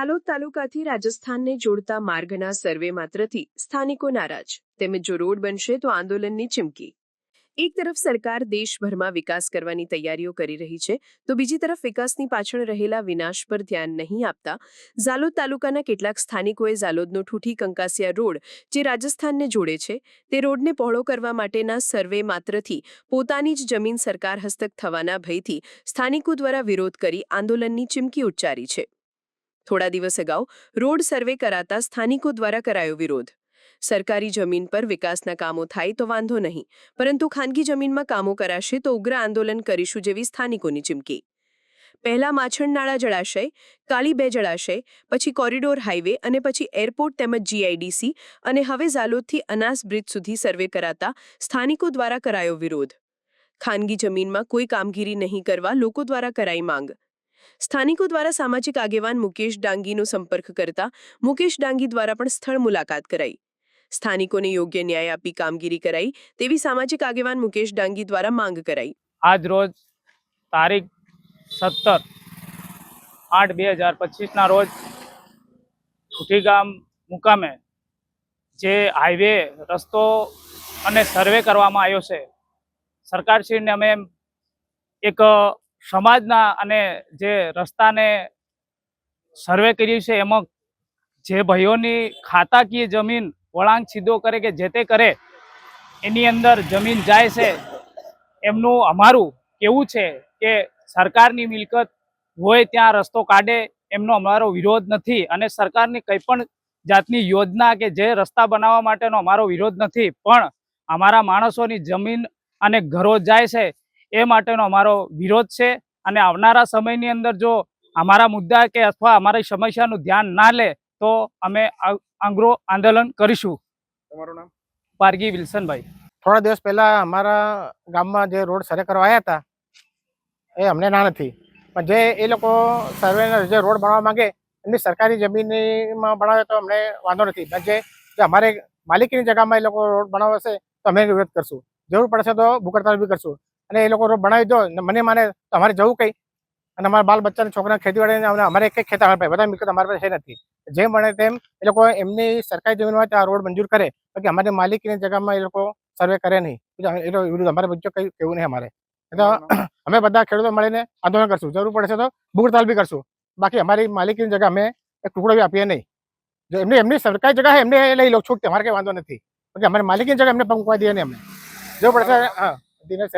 ઝાલોદ તાલુકાથી રાજસ્થાનને જોડતા માર્ગના સર્વે માત્રથી સ્થાનિકો નારાજ. તેમજ જો રોડ બનશે તો આંદોલનની ચીમકી. એક તરફ સરકાર દેશભરમાં વિકાસ કરવાની તૈયારીઓ કરી રહી છે, તો બીજી તરફ વિકાસની પાછળ રહેલા વિનાશ પર ધ્યાન નહીં આપતા ઝાલોદ તાલુકાના કેટલાક સ્થાનિકોએ ઝાલોદનો ઠૂઠી કંકાસિયા રોડ, જે રાજસ્થાનને જોડે છે, તે રોડને પહોળો કરવા માટેના સર્વે માત્રથી પોતાની જ જમીન સરકાર હસ્તક થવાના ભયથી સ્થાનિકો દ્વારા વિરોધ કરી આંદોલનની ચીમકી ઉચ્ચારી છે. થોડા દિવસ અગાઉ રોડ સર્વે કરાતા સ્થાનિકો દ્વારા કરાયો વિરોધ. સરકારી જમીન પર વિકાસના કામો થાય તો વાંધો નહીં, પરંતુ ખાનગી જમીનમાં કામો કરાશે તો ઉગ્ર આંદોલન કરીશું જેવી સ્થાનિકોની ચીમકી. પહેલા માછણનાળા જળાશય કાળી બે જળાશય, પછી કોરિડોર હાઈવે અને પછી એરપોર્ટ તેમજ જીઆઈડીસી અને હવે ઝાલોદથી અનાસ બ્રિજ સુધી સર્વે કરાતા સ્થાનિકો દ્વારા કરાયો વિરોધ. ખાનગી જમીનમાં કોઈ કામગીરી નહીં કરવા લોકો દ્વારા કરાઈ માંગ. સ્થાનિકો દ્વારા સામાજિક આગેવાન મુકેશ ડાંગીનો સંપર્ક કરતા મુકેશ ડાંગી દ્વારા પણ સ્થળ મુલાકાત કરાઈ. સ્થાનિકોને યોગ્ય ન્યાય આપી કામગીરી કરાઈ તેવી સામાજિક આગેવાન મુકેશ ડાંગી દ્વારા માંગ કરાઈ. આજ રોજ તારીખ સત્તર આઠ બે હજાર પચીસના રોજ ઉઠી ગામ મુકામે જે હાઈવે રસ્તો અને સર્વે કરવામાં આવ્યો છે, સરકારશ્રીને અમે એક સમાજના અને જે રસ્તાને સર્વે કર્યું છે, એમાં જે ભાઈઓની ખાતાકીય જમીન વળાંક સીધો કરે કે જે તે કરે, એની અંદર જમીન જાય છે. એમનું અમારું કેવું છે કે સરકારની મિલકત હોય ત્યાં રસ્તો કાઢે, એમનો અમારો વિરોધ નથી. અને સરકારની કંઈ પણ જાતની યોજના કે જે રસ્તા બનાવવા માટેનો અમારો વિરોધ નથી. પણ અમારા માણસોની જમીન અને ઘરો જાય છે એ માટેનો અમારો વિરોધ છે. અને આવનારા સમયની અંદર જો અમારા મુદ્દા કે અથવા અમારી સમસ્યાનું ધ્યાન ના લે તો અમે આ- આંગ્રો આંદોલન કરીશું. તમારું નામ? પારગી વિલ્સનભાઈ. થોડા દિવસ પહેલા અમારા ગામમાં જે રોડ સર્વે કરવા આવ્યા હતા એ અમને ના નથી. પણ જે એ લોકો સર્વેના જે રોડ બનાવવા માંગે એમની સરકારી જમીનમાં બનાવે તો અમને વાંધો નથી. પણ જે જે અમારે માલિકીની જગ્યામાં એ લોકો રોડ બનાવશે તો અમે વિરોધ કરશું. જરૂર પડશે તો ભૂકડતાલ બી કરશું. અને એ લોકો રોડ બનાવી દો મને માને અમારે જવું કઈ. અને અમારા બાલ બચ્ચાને છોકરા ખેતીવાડી અમારે એક ખેતર અમારે પાસે બધા મિલકત અમારા પાસે છે નથી. જેમ બને તેમ એ લોકો એમની સરકારી જમીનમાં ત્યાં રોડ મંજૂર કરે. બાકી અમારી માલિકીની જગ્યામાં એ લોકો સર્વે કરે નહીં. બીજું વિરુદ્ધ અમારે બીજું કંઈ કેવું નહીં અમારે. અમે બધા ખેડૂતો મળીને આંદોલન કરશું. જરૂર પડશે તો ભૂખતાલ બી કરશું. બાકી અમારી માલિકીની જગ્યા અમે એક ટુકડો બી આપીએ નહીં. જો એમની એમની સરકારી જગ્યા છે એમને લઈ લો છૂટતી અમારે કંઈ વાંધો નથી. બાકી અમારી માલિકીની જગ્યા એમને પંકવા દઈએ નહીં અમને. જરૂર પડશે હા. dinero.